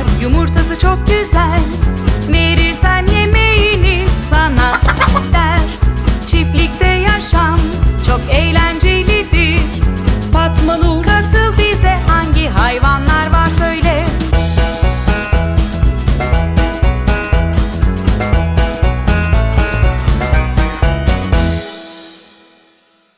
var. Yumurtası çok